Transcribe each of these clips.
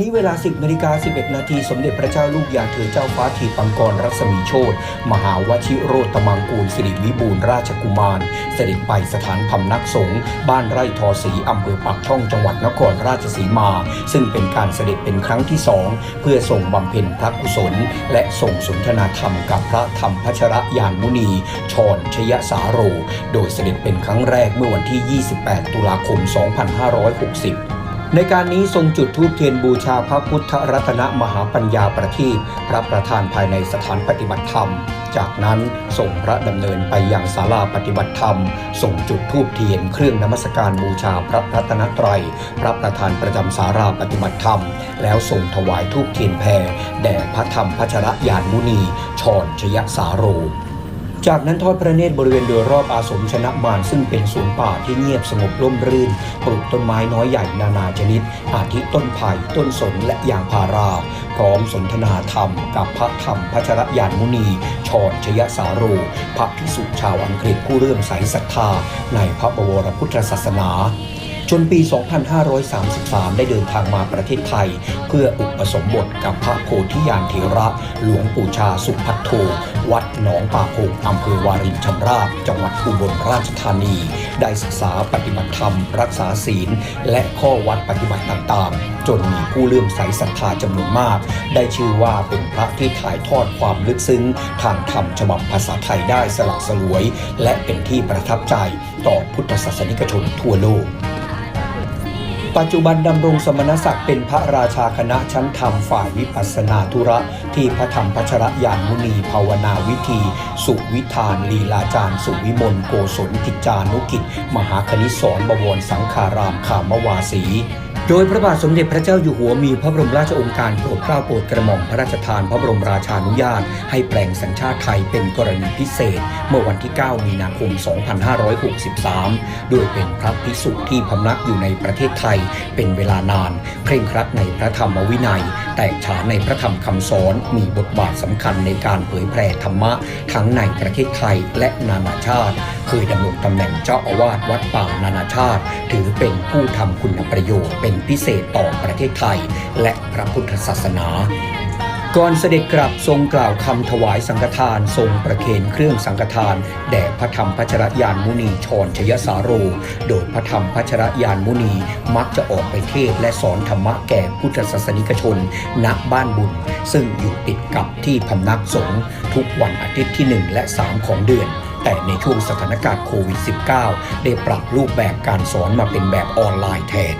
นี้เวลา 10นาฬิกา11 นาทีสมเด็จพระเจ้าลูกยาเธอเจ้าฟ้าทีปังกรรัศมีโชตมหาวชิโรตมังกูลสิริวิบูรณราชกุมาร เสด็จไปสถานพำนักสงฆ์บ้านไร่ทอสีอำเภอปากช่องจังหวัดนครราชสีมา ซึ่งเป็นการเสด็จเป็นครั้งที่สองเพื่อส่งบำเพ็ญพระกุศล และส่งสนทนาธรรมกับพระธรรมพัชรยานมุนีชรชยสาโร โดยเสด็จเป็นครั้งแรกเมื่อวันที่ 28 ตุลาคม 2560 ในการนี้ทรงจุดธูปเทียนบูชาพระพุทธรัตนมหาปัญญาประทีปพระประธานภายในสถานปฏิบัติธรรม จากนั้นส่งพระดำเนินไปยังศาลาปฏิบัติธรรม ส่งจุดธูปเทียนเครื่องนมัสการบูชาพระรัตนตรัย พระประธานประจำศาลาปฏิบัติธรรม แล้วส่งถวายธูปเทียนแพรแด่พระธรรมพัชรยานมุนีชรชยสาโร จากนั้นทอดพระเนตรบริเวณโดยรอบอาสมชนะมารซึ่งเป็นสวนป่าที่เงียบสงบร่มรื่น ปลูกต้นไม้น้อยใหญ่นานาชนิด อาทิต้นไผ่ต้นสนและยางพารา พร้อมสนทนาธรรม กับพระธรรมพัชรยานมุนีชรชยสาโร พระภิกษุชาวอังกฤษผู้เริ่มใสศรัทธา ในพระบวรพุทธศาสนา จนปี 2533 ได้เดินทางมาประเทศไทย เพื่ออุปสมบทกับพระโพธิญาณเถระ หลวงปู่ชาสุพัทโท วัดหนองป่าพงอำเภอวารินชำราบ จังหวัดอุบลราชธานี ได้ศึกษาปฏิบัติธรรม รักษาศีล และข้อวัดปฏิบัติต่างๆ จนมีผู้เลื่อมใสศรัทธาจำนวนมาก ได้ชื่อว่าเป็นพระที่ถ่ายทอดความลึกซึ้ง ทางธรรมฉบับภาษาไทยได้สลักสลวย และเป็นที่ประทับใจต่อพุทธศาสนิกชนทั่วโลก ปัจจุบันดำรงสมณศักดิ์เป็นพระราชาคณะชั้นธรรมฝ่ายวิปัสสนาธุระ ที่พระธรรมพัชรยานมุนีภาวนาวิธี สุวิธาน ลีลาจารย์ สุวิมลโกศลกิจจานุกิจ มหาคณิสรบวรสังขารามขามวาสี โดยพระบาทสมเด็จพระเจ้าอยู่หัวมีพระบรมราชโองการโปรดเกล้าโปรดกระหม่อมพระราชทานพระบรมราชานุญาต ให้แปลงสัญชาติไทยเป็นกรณีพิเศษ เมื่อวันที่ 9 มีนาคม 2563 โดยเป็นพระภิกษุที่พำนักอยู่ในประเทศไทย เป็นเวลานาน เคร่งครัดในพระธรรมวินัย แตกฉานในพระธรรมคำสอน มีบทบาทสำคัญในการเผยแผ่ธรรมะทั้งในประเทศไทยและนานาชาติ เคยดำรงตำแหน่งเจ้าอาวาสวัดป่านานาชาติ ถือเป็นผู้ทำคุณประโยชน์เป็นพิเศษต่อประเทศไทย และพระพุทธศาสนาก่อนเสด็จกลับทรงกล่าวคำถวายสังฆทาน ทรงประเคนเครื่องสังฆทาน แด่พระธรรมพัชรยานมุนีชรชยสาโร โดยพระธรรมพัชรยานมุนีมักจะออกไปเทศและสอนธรรมะแก่พุทธศาสนิกชน ณบ้านบุญ ซึ่งอยู่ติดกับที่พำนักสงฆ์ทุกวันอาทิตย์ที่ 1 และ 3 ของเดือน แต่ในช่วงสถานการณ์โควิด -19 ได้ปรับรูปแบบการสอนมาเป็นแบบออนไลน์แทน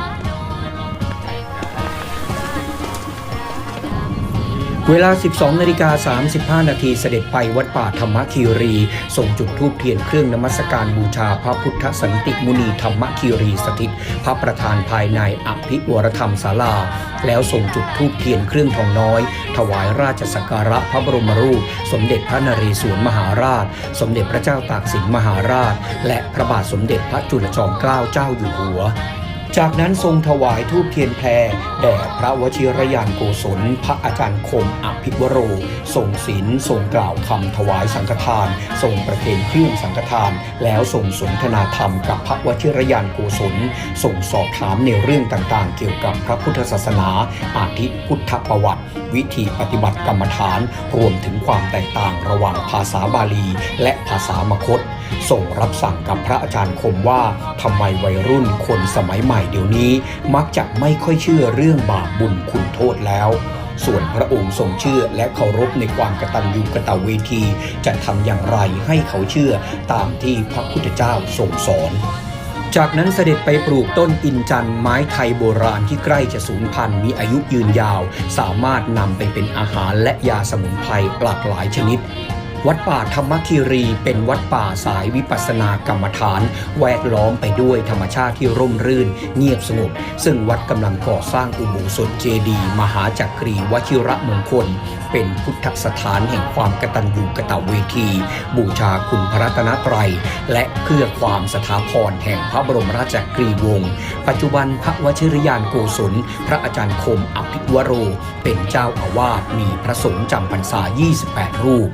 เวลา 12นาฬิกา35 นาทีเสด็จไปวัดป่าธรรมคีรี ส่งจุดธูปเทียนเครื่องนมัสการบูชาพระพุทธสันติมุนีธรรมคีรีสถิต พระประธานภายในอภิวรธรรมศาลา แล้วส่งจุดธูปเทียนเครื่องทองน้อย ถวายราชสักการะพระบรมรูป สมเด็จพระนเรศวรมหาราช สมเด็จพระเจ้าตากสินมหาราช และพระบาทสมเด็จพระจุลจอมเกล้าเจ้าอยู่หัว จากนั้นทรงถวายทูปเทียนแพรแด่พระวชิรยานโกศล พระอาจารย์คมอภิวโรทรงศีลทรงกล่าวคำถวายสังฆทานทรงประเคนเครื่องสังฆทาน แล้วทรงสนทนาธรรมกับพระวชิรยานโกศลทรงสอบถามในเรื่องต่างๆ เกี่ยวกับพระพุทธศาสนา อาทิพุทธประวัติ วิธีปฏิบัติกรรมฐาน รวมถึงความแตกต่างระหว่างภาษาบาลี และภาษามคต ส่งรับสั่งกับพระอาจารย์คมว่าทำไมวัยรุ่นคนสมัยใหม่เดี๋ยวนี้ มักจะไม่ค่อยเชื่อเรื่องบาปบุญคุณโทษแล้ว ส่วนพระองค์ทรงเชื่อและเคารพในความกตัญญูกตเวที จะทำอย่างไรให้เขาเชื่อตามที่พระพุทธเจ้าทรงสอนจากนั้นเสด็จไปปลูกต้นอินจันไม้ไทยโบราณที่ใกล้จะสูญพันธุ์มีอายุยืนยาว สามารถนำไปเป็นอาหารและยาสมุนไพรหลากหลายชนิด วัดป่าธรรมคีรีเป็นวัดป่าสายวิปัสสนากรรมฐาน แวดล้อมไปด้วยธรรมชาติที่ร่มรื่น เงียบสงบซึ่งวัดกำลังก่อสร้างอุโบสถเจดีย์มหาจักรีวชิระมงคล เป็นพุทธสถานแห่งความกตัญญูกตเวที บูชาคุณพระรัตนตรัย และเพื่อความสถาพรแห่งพระบรมราชกรีวงศ์ปัจจุบันพระวชิรยานโกศล พระอาจารย์คมอภิวโร เป็นเจ้าอาวาสมีพระสงฆ์จำพรรษา 28 รูป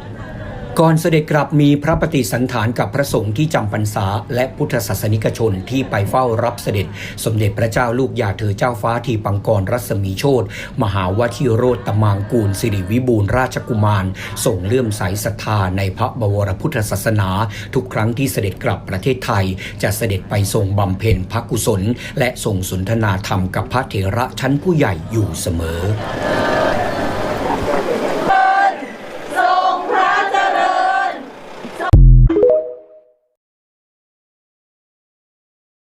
ก่อนเสด็จกลับมีพระปฏิสันฐานกับพระสงฆ์ที่จำพรรษา และพุทธศาสนิกชนที่ไปเฝ้ารับเสด็จ สมเด็จพระเจ้าลูกยาเธอเจ้าฟ้าทีปังกรรัศมีโชตมหาวชิโรตมางกูลสิริวิบูรณราชกุมารส่งเลื่อมใสศรัทธาในพระบวรพุทธศาสนา ทุกครั้งที่เสด็จกลับประเทศไทย จะเสด็จไปทรงบำเพ็ญพระกุศล และทรงสนทนาธรรมกับพระเถระชั้นผู้ใหญ่อยู่เสมอ